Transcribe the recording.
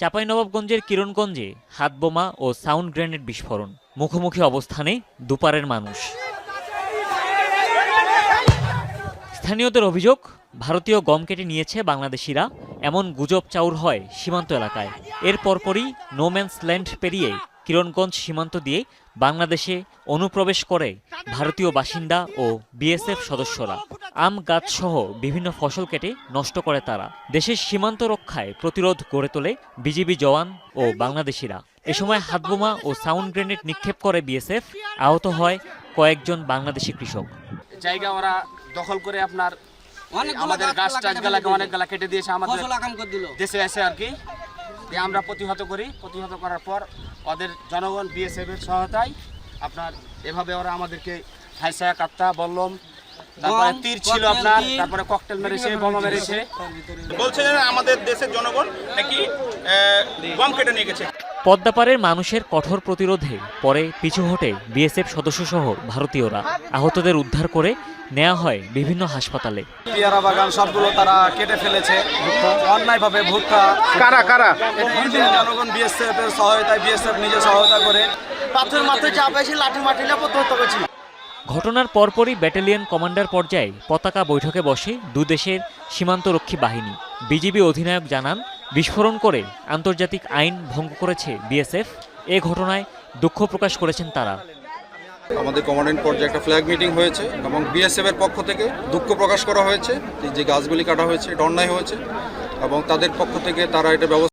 চাঁপাইনবাবগঞ্জের কিরণগঞ্জে হাতবোমা ও sound grenade বিস্ফোরণ। মুখোমুখি অবস্থানে দুপারের মানুষ। স্থানীয়দের অভিযোগ, ভারতীয় গম কেটে নিয়েছে বাংলাদেশিরা, এমন গুজব চাউর হয় সীমান্ত এলাকায়। এর পরপরই নোম্যান্স ল্যান্ড পেরিয়ে কিরণগঞ্জ সীমান্ত দিয়ে বাংলাদেশে অনুপ্রবেশ করে ভারতীয় বাসিন্দা ও বিএসএফ সদস্যরা। আম গাছসহ বিভিন্ন ফসল কেটে নষ্ট করে তারা। দেশের সীমান্ত রক্ষায় প্রতিরোধ গড়ে তোলে বিজিবি জওয়ান ও বাংলাদেশিরা। এ সময় হাতবোমা ও সাউন্ড গ্রেনেড নিক্ষেপ করে বিএসএফ আহত হয় কয়েকজন বাংলাদেশি কৃষক। জায়গা ওরা দখল করে আপনার অনেকগুলো আমাদের গাছ গাছ টাছগুলাকে দিল। অনেকগুলা কেটে দিয়েছে আমাদের দেশে এসে আর কি। আমরা প্রতিহত করি। প্রতিহত করার পর ওদের জনগণ বিএসএফ এর সহায়তায় আপনার এভাবে ওরা আমাদেরকে হাইসা কাত্তা বললম তারপরে তীর ছিল আপনার তারপরে ককটেল মেরেছে বোমা মেরেছে। বলছে আমাদের দেশের জনগণ নাকি আহ, কেটে নিয়ে গেছে? পদ্মাপাড়ের মানুষের কঠোর প্রতিরোধে পরে পিছু হটে বিএসএফ সদস্যসহ ভারতীয়রা। আহতদের উদ্ধার করে নেওয়া হয় বিভিন্ন হাসপাতালে। পেয়ারা বাগান সবগুলো তারা কেটে ফেলেছে। অন্যায়ভাবে ভুট্টা কারা কারা? জনগণ বিএসএফ এর সহায়তায় বিএসএফ নিজে সহায়তা করে। পাথর মাথায় চাপাইছি লাঠি মাটি না প্রতিহত করেছি। ঘটনার পরপরই ব্যাটালিয়ন কমান্ডার পর্যায়ে পতাকা বৈঠকে বসে দুদেশের সীমান্তরক্ষী বাহিনী। বিজিবি অধিনায়ক জানান, বিস্ফোরণ করে আন্তর্জাতিক আইন ভঙ্গ করেছে বিএসএফ। এ ঘটনায় দুঃখ প্রকাশ করেছেন তারা। আমাদের কমান্ডেন্ট পর্যায়ে একটা ফ্ল্যাগ মিটিং হয়েছে এবং বিএসএফ এর পক্ষ থেকে দুঃখ প্রকাশ করা হয়েছে যে গাছগুলি কাটা হয়েছে এটা অন্যায় হয়েছে এবং তাদের পক্ষ থেকে তারা এটা ব্যবস্থা